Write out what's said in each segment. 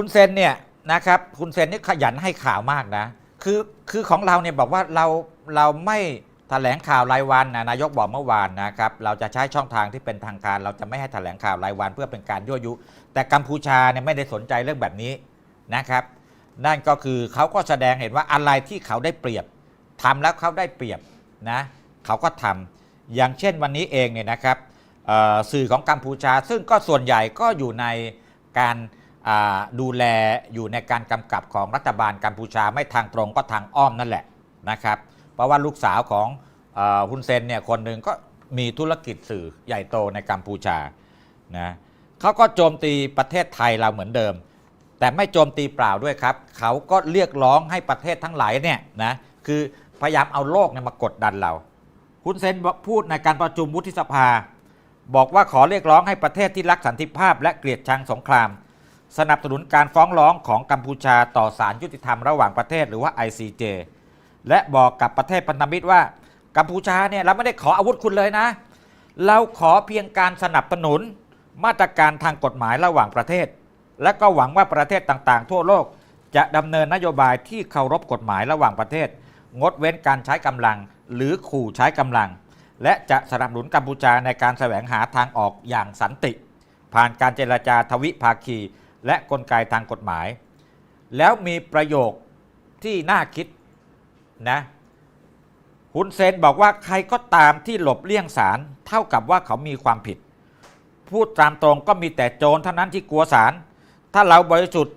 คุณเซนเนี่ยนะครับคุณเซนนี่ขยันให้ข่าวมากนะ คือคือของเราเนี่ยบอกว่าเราเราไม่แถลงข่าวรายวันนะนายกบอกเมื่อวานนะครับเราจะใช้ช่องทางที่เป็นทางการ เราจะไม่ให้แถลงข่าวรายวัน เพื่อเป็นการยั่วยุ แต่กัมพูชาเนี่ยไม่ได้สนใจเรื่องแบบนี้นะครับ นั่นก็คือเขาก็แสดงเห็นว่าอะไรที่เขาได้เปรียบทำแล้วเขาได้เปรียบนะเขาก็ทำอย่างเช่นวันนี้เองเนี่ยนะครับสื่อของกัมพูชา ซึ่งก็ส่วนใหญ่ก็อยู่ในการ ดูแลอยู่ในการกำกับของรัฐบาลกัมพูชาไม่ทางตรงก็ทางอ้อมนั่นแหละนะครับเพราะว่าลูกสาวของฮุนเซนเนี่ยคนหนึ่งก็มีธุรกิจสื่อใหญ่โตในกัมพูชานะเขาก็โจมตีประเทศไทยเราเหมือนเดิม แต่ไม่โจมตีเปล่าด้วยครับ เขาก็เรียกร้องให้ประเทศทั้งหลายเนี่ยนะคือพยายามเอาโลกเนี่ยมากดดันเราคุณเซนพูดในการประชุมวุฒิสภา บอกว่าขอเรียกร้องให้ประเทศที่รักสันติภาพ และเกลียดชังสงคราม สนับสนุนการฟ้องร้องของกัมพูชาต่อศาลยุติธรรมระหว่างประเทศหรือว่า ICJ และบอกกับประเทศพันธมิตรว่า กัมพูชาเนี่ยเราไม่ได้ขออาวุธคุณเลยนะ เราขอเพียงการสนับสนุนมาตรการทางกฎหมายระหว่างประเทศ และก็หวังว่าประเทศต่างๆ ทั่วโลก จะดำเนินนโยบายที่เคารพกฎหมายระหว่างประเทศ งดเว้นการใช้กำลัง หรือขู่ใช้กำลัง และจะสนับสนุนกัมพูชาในการแสวงหาทางออกอย่างสันติ ผ่านการเจรจาทวิภาคี และกลไกทางกฎหมาย แล้วมีประโยคที่น่าคิดนะฮุนเซนบอกว่าใครก็ตามที่หลบเลี่ยงศาลเท่ากับว่าเขามีความผิด พูดตามตรงก็มีแต่โจรเท่านั้นที่กลัวศาลถ้าเราบริสุทธิ์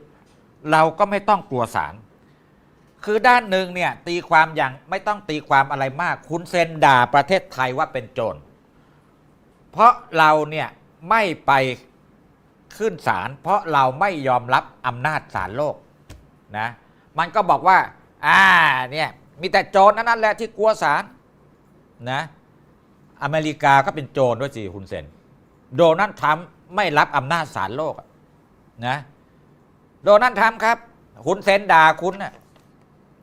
เราก็ไม่ต้องกลัวศาลคือด้านหนึ่งเนี่ยตีความอย่างไม่ต้องตีความอะไรมาก คุณเซนด่าประเทศไทยว่าเป็นโจร เพราะเราเนี่ยไม่ไป ขึ้นศาลเพราะเราไม่ยอมรับอำนาจศาลโลกนะมันก็บอกว่าอ่าเนี่ยมีแต่โจรนั้นแหละที่กลัวศาลนะอเมริกาก็เป็นโจรด้วยสิคุณเซนโดนัลด์ทรัมป์ไม่รับอำนาจศาลโลกนะโดนัลด์ทรัมป์ครับคุณเซนด่าคุณนะ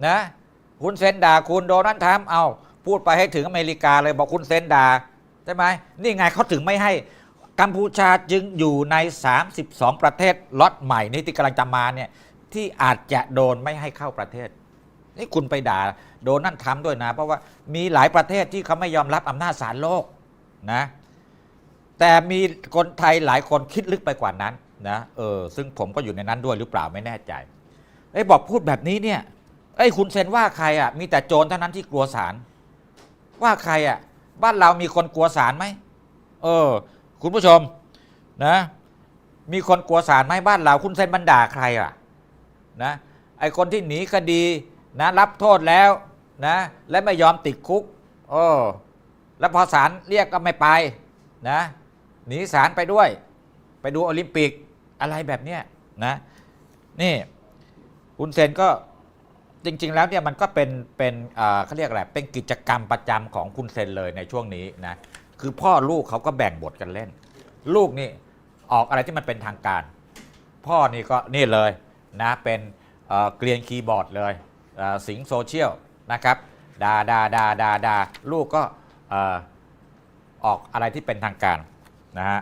นะคุณเซนด่าคุณโดนัลด์ทรัมป์เอาพูดไปให้ถึงอเมริกาเลยบอกคุณเซนด่าใช่ไหมนี่ไงเขาถึงไม่ให้ กัมพูชาจึงอยู่ใน 32 ประเทศล็อตใหม่นี่ที่กำลังจะมาเนี่ยที่อาจจะโดนไม่ให้เข้าประเทศ นี่คุณไปด่าโดนัลด์ทรัมป์ด้วยนะ เพราะว่ามีหลายประเทศที่เขาไม่ยอมรับอำนาจศาลโลกนะแต่มีคนไทยหลายคนคิดลึกไปกว่านั้นนะเออซึ่งผมก็อยู่ในนั้นด้วยหรือเปล่าไม่แน่ใจไอ้บอกพูดแบบนี้เนี่ยไอ้คุณเซนว่าใครอะมีแต่โจรเท่านั้นที่กลัวศาลว่าใครอะบ้านเรามีคนกลัวศาลไหมเออ คุณผู้ชมนะมีคนกลัวศาลไหมบ้านเราคุณเซนบรรดาใครอะนะไอคนที่หนีคดีนะรับโทษแล้วนะและไม่ยอมติดคุกเออแล้วพอศาลเรียกก็ไม่ไปนะหนีศาลไปด้วย ไปดูโอลิมปิกอะไรแบบเนี้ยนะนี่คุณเซนก็จริง ๆ แล้วเนี่ยมันก็เป็นเป็นเอ่อเขาเรียกอะไรเป็นกิจกรรมประจำของคุณเซนเลยในช่วงนี้นะ คือพ่อลูกเขาก็แบ่งบทกันเล่น ลูกนี่ออกอะไรที่มันเป็นทางการ พ่อนี่ก็นี่เลยนะเป็นเอ่อเกลียนคีย์บอร์ดเลยเอ่อสิงโซเชียลนะครับดาดาดาดาดาลูกก็เอ่อออกอะไรที่เป็นทางการนะฮะ